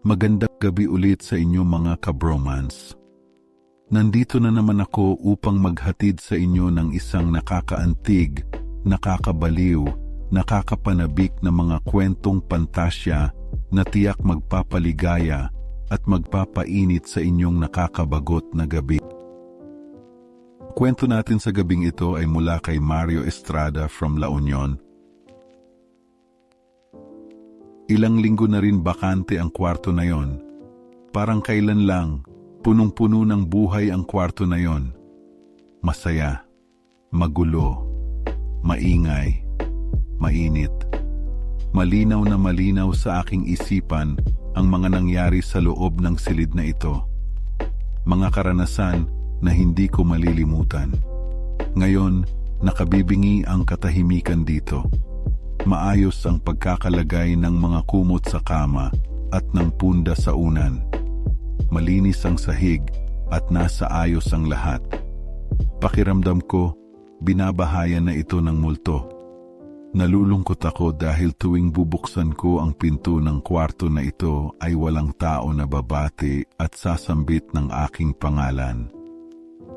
Magandang gabi ulit sa inyo mga kabromance. Nandito na naman ako upang maghatid sa inyo ng isang nakakaantig, nakakabaliw, nakakapanabik na mga kwentong pantasya na tiyak magpapaligaya at magpapainit sa inyong nakakabagot na gabi. Kwento natin sa gabing ito ay mula kay Mario Estrada from La Union, Ilang linggo na rin bakante ang kwarto na yon. Parang kailan lang, punong-puno ng buhay ang kwarto na yon. Masaya, magulo, maingay, mainit. Malinaw na malinaw sa aking isipan ang mga nangyari sa loob ng silid na ito. Mga karanasan na hindi ko malilimutan. Ngayon, nakabibingi ang katahimikan dito Maayos ang pagkakalagay ng mga kumot sa kama at ng punda sa unan. Malinis ang sahig at nasa ayos ang lahat. Pakiramdam ko, binabahayan na ito ng multo. Nalulungkot ako dahil tuwing bubuksan ko ang pinto ng kwarto na ito ay walang tao na babati at sasambit ng aking pangalan.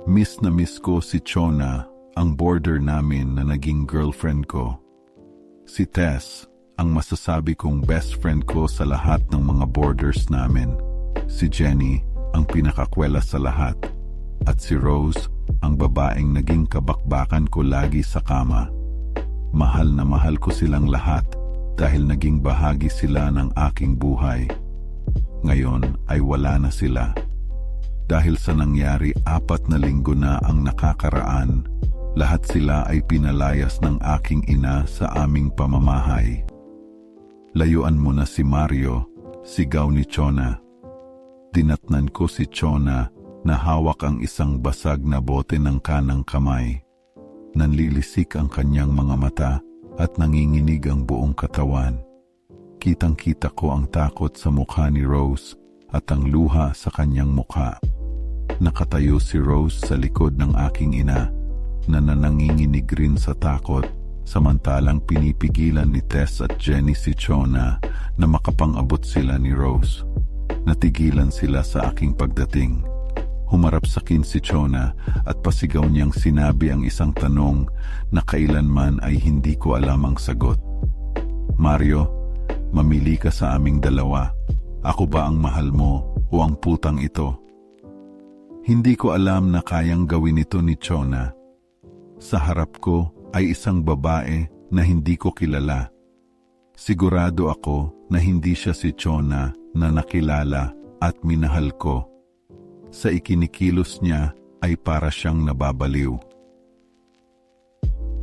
Miss na miss ko si Chona, ang border namin na naging girlfriend ko. Si Tess, ang masasabi kong best friend ko sa lahat ng mga borders namin. Si Jenny, ang pinakakwela sa lahat. At si Rose, ang babaeng naging kabakbakan ko lagi sa kama. Mahal na mahal ko silang lahat dahil naging bahagi sila ng aking buhay. Ngayon ay wala na sila. Dahil sa nangyari apat na linggo na ang nakakaraan, lahat sila ay pinalayas ng aking ina sa aming pamamahay. Layuan mo na si Mario, sigaw ni Chona. Dinatnan ko si Chona na hawak ang isang basag na bote ng kanang kamay. Nanlilisik ang kanyang mga mata at nanginginig ang buong katawan. Kitang-kita ko ang takot sa mukha ni Rose at ang luha sa kanyang mukha. Nakatayo si Rose sa likod ng aking ina na nananginginig rin sa takot samantalang pinipigilan ni Tess at Jenny si Chona na makapangabot sila ni Rose. Natigilan sila sa aking pagdating. Humarap sa kin si Chona at pasigaw niyang sinabi ang isang tanong na kailanman ay hindi ko alam ang sagot. Mario, mamili ka sa aming dalawa. Ako ba ang mahal mo o ang putang ito? Hindi ko alam na kayang gawin ito ni Chona sa harap ko ay isang babae na hindi ko kilala. Sigurado ako na hindi siya si Chona na nakilala at minahal ko. Sa ikinikilos niya ay para siyang nababaliw.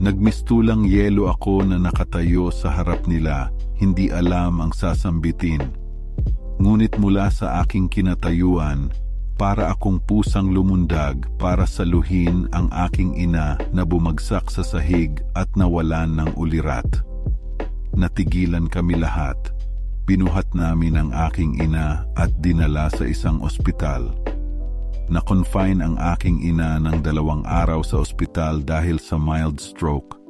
Nagmistulang yelo ako na nakatayo sa harap nila, hindi alam ang sasambitin. Ngunit mula sa aking kinatayuan para akong pusang lumundag para saluhin ang aking ina na bumagsak sa sahig at nawalan ng ulirat. Natigilan kami lahat. Binuhat namin ang aking ina at dinala sa isang ospital. Na-confine ang aking ina ng dalawang araw sa ospital dahil sa mild stroke.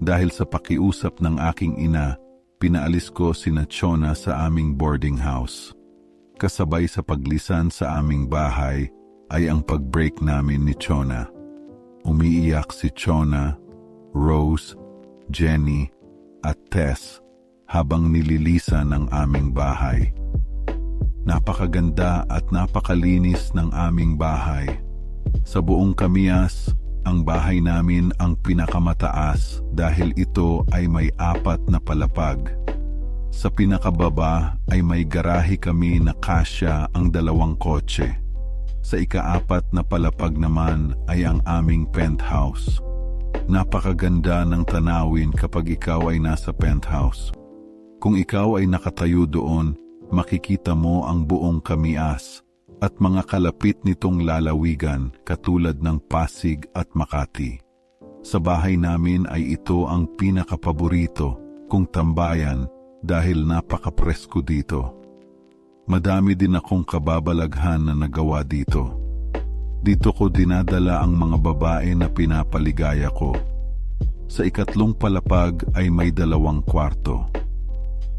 Dahil sa pakiusap ng aking ina, pinaalis ko si Nachona sa aming boarding house kasabay sa paglisan sa aming bahay ay ang pag-break namin ni Chona. Umiiyak si Chona, Rose, Jenny at Tess habang nililisan ng aming bahay. Napakaganda at napakalinis ng aming bahay. Sa buong Kamias, ang bahay namin ang pinakamataas dahil ito ay may apat na palapag sa pinakababa ay may garahe kami na kasya ang dalawang kotse. Sa ikaapat na palapag naman ay ang aming penthouse. Napakaganda ng tanawin kapag ikaw ay nasa penthouse. Kung ikaw ay nakatayo doon, makikita mo ang buong kamias at mga kalapit nitong lalawigan katulad ng Pasig at Makati. Sa bahay namin ay ito ang pinakapaborito kung tambayan dahil napaka-presko dito. Madami din akong kababalaghan na nagawa dito. Dito ko dinadala ang mga babae na pinapaligaya ko. Sa ikatlong palapag ay may dalawang kwarto.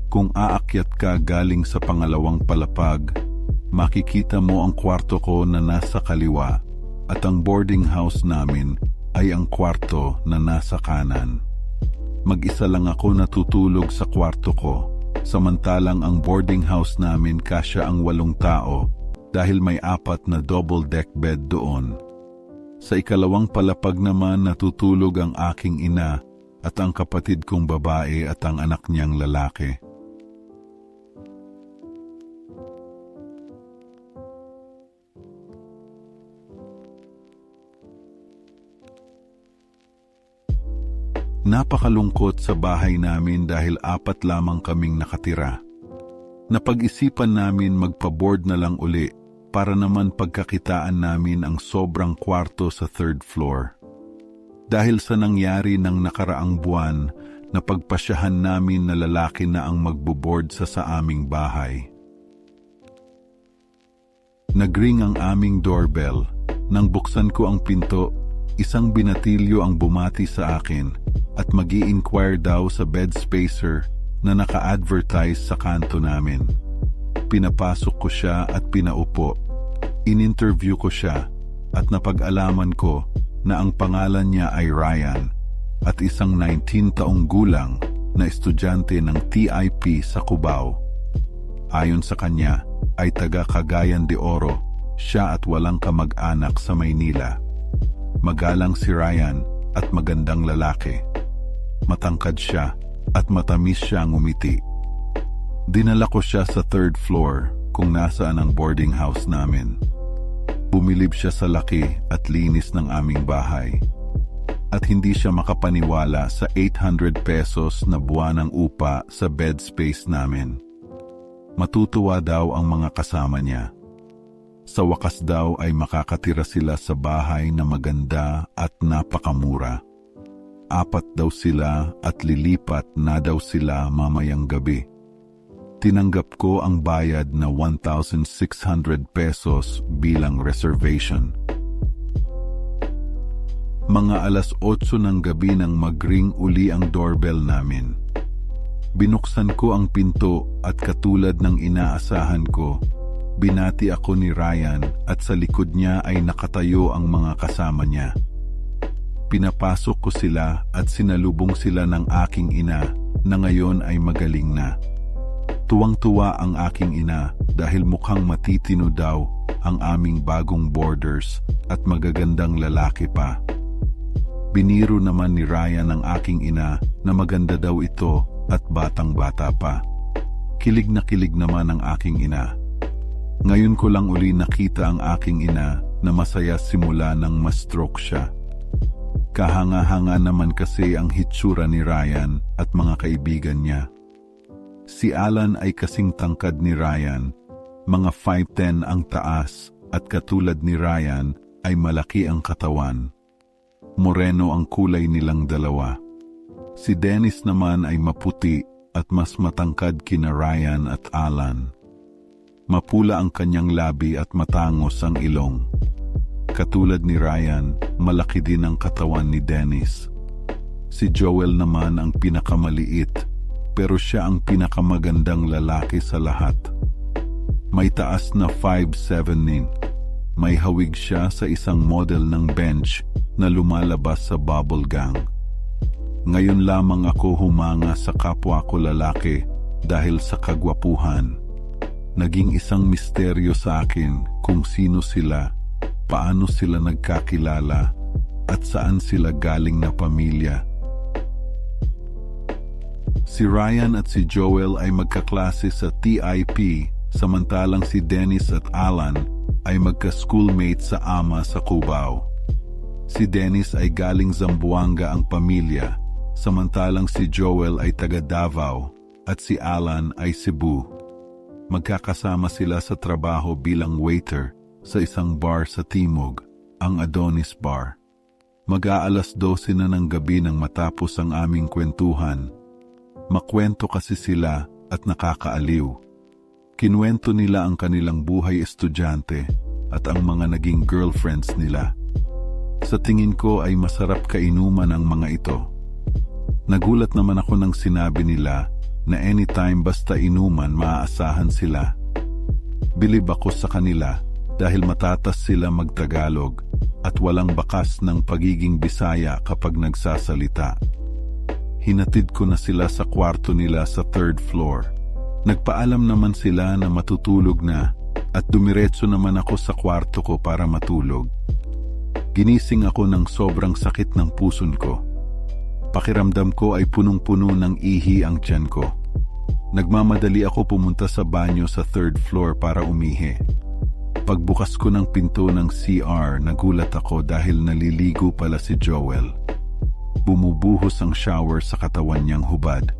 Kung aakyat ka galing sa pangalawang palapag, makikita mo ang kwarto ko na nasa kaliwa at ang boarding house namin ay ang kwarto na nasa kanan. Mag-isa lang ako natutulog sa kwarto ko, samantalang ang boarding house namin kasya ang walong tao dahil may apat na double deck bed doon. Sa ikalawang palapag naman natutulog ang aking ina at ang kapatid kong babae at ang anak niyang lalaki. Napakalungkot sa bahay namin dahil apat lamang kaming nakatira. Napag-isipan namin magpa-board na lang uli para naman pagkakitaan namin ang sobrang kwarto sa third floor. Dahil sa nangyari ng nakaraang buwan, napagpasyahan namin na lalaki na ang magbo-board sa sa aming bahay. Nagring ang aming doorbell. Nang buksan ko ang pinto, isang binatilyo ang bumati sa akin at mag inquire daw sa bed spacer na naka-advertise sa kanto namin. Pinapasok ko siya at pinaupo. In-interview ko siya at napag-alaman ko na ang pangalan niya ay Ryan at isang 19 taong gulang na estudyante ng TIP sa Cubao. Ayon sa kanya, ay taga Cagayan de Oro, siya at walang kamag-anak sa Maynila. Magalang si Ryan at magandang lalaki. Matangkad siya at matamis siya ang umiti. Dinala ko siya sa third floor kung nasaan ang boarding house namin. Bumilib siya sa laki at linis ng aming bahay. At hindi siya makapaniwala sa 800 pesos na buwanang upa sa bed space namin. Matutuwa daw ang mga kasama niya. Sa wakas daw ay makakatira sila sa bahay na maganda at napakamura. Apat daw sila at lilipat na daw sila mamayang gabi. Tinanggap ko ang bayad na 1,600 pesos bilang reservation. Mga alas 8 ng gabi nang magring uli ang doorbell namin. Binuksan ko ang pinto at katulad ng inaasahan ko, binati ako ni Ryan at sa likod niya ay nakatayo ang mga kasama niya. Pinapasok ko sila at sinalubong sila ng aking ina na ngayon ay magaling na. Tuwang-tuwa ang aking ina dahil mukhang matitino daw ang aming bagong borders at magagandang lalaki pa. Biniro naman ni Ryan ang aking ina na maganda daw ito at batang-bata pa. Kilig na kilig naman ang aking ina. Ngayon ko lang uli nakita ang aking ina na masaya simula nang ma-stroke siya. Kahanga-hanga naman kasi ang hitsura ni Ryan at mga kaibigan niya. Si Alan ay kasing tangkad ni Ryan, mga 5'10 ang taas at katulad ni Ryan ay malaki ang katawan. Moreno ang kulay nilang dalawa. Si Dennis naman ay maputi at mas matangkad kina Ryan at Alan. Mapula ang kanyang labi at matangos ang ilong. Katulad ni Ryan, malaki din ang katawan ni Dennis. Si Joel naman ang pinakamaliit pero siya ang pinakamagandang lalaki sa lahat. May taas na 5'7'9. May hawig siya sa isang model ng bench na lumalabas sa bubble gang. Ngayon lamang ako humanga sa kapwa ko lalaki dahil sa kagwapuhan. Naging isang misteryo sa akin kung sino sila, paano sila nagkakilala, at saan sila galing na pamilya Si Ryan at si Joel ay magkaklase sa TIP samantalang si Dennis at Alan ay magka-schoolmate sa ama sa Cubao. Si Dennis ay galing Zamboanga ang pamilya samantalang si Joel ay taga Davao at si Alan ay Cebu. Magkakasama sila sa trabaho bilang waiter sa isang bar sa Timog, ang Adonis Bar. Mag-aalas 12 na ng gabi nang matapos ang aming kwentuhan Makwento kasi sila at nakakaaliw. Kinwento nila ang kanilang buhay estudyante at ang mga naging girlfriends nila. Sa tingin ko ay masarap kainuman ang mga ito. Nagulat naman ako nang sinabi nila na anytime basta inuman maaasahan sila. Bilib ako sa kanila dahil matatas sila magtagalog at walang bakas ng pagiging bisaya kapag nagsasalita. Hinatid ko na sila sa kwarto nila sa third floor. Nagpaalam naman sila na matutulog na at dumiretso naman ako sa kwarto ko para matulog. Ginising ako ng sobrang sakit ng puson ko. Pakiramdam ko ay punong-puno ng ihi ang tiyan ko. Nagmamadali ako pumunta sa banyo sa third floor para umihi. Pagbukas ko ng pinto ng CR, nagulat ako dahil naliligo pala si Joel. Bumubuhos ang shower sa katawan niyang hubad.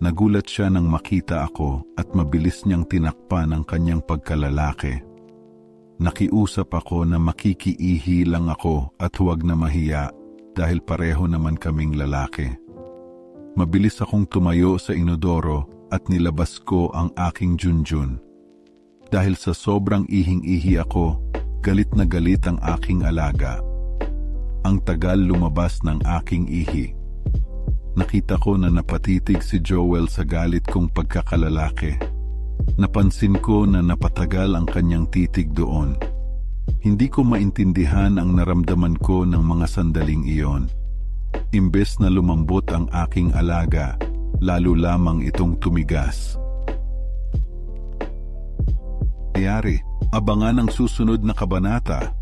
Nagulat siya nang makita ako at mabilis niyang tinakpan ang kanyang pagkalalaki. Nakiusap ako na makikiihi lang ako at huwag na mahiya dahil pareho naman kaming lalaki. Mabilis akong tumayo sa inodoro at nilabas ko ang aking junjun. Dahil sa sobrang ihing-ihi ako, galit na galit ang aking alaga. Ang tagal lumabas ng aking ihi. Nakita ko na napatitig si Joel sa galit kong pagkakalalaki. Napansin ko na napatagal ang kanyang titig doon. Hindi ko maintindihan ang naramdaman ko ng mga sandaling iyon. Imbes na lumambot ang aking alaga, lalo lamang itong tumigas nangyayari. Abangan ang susunod na kabanata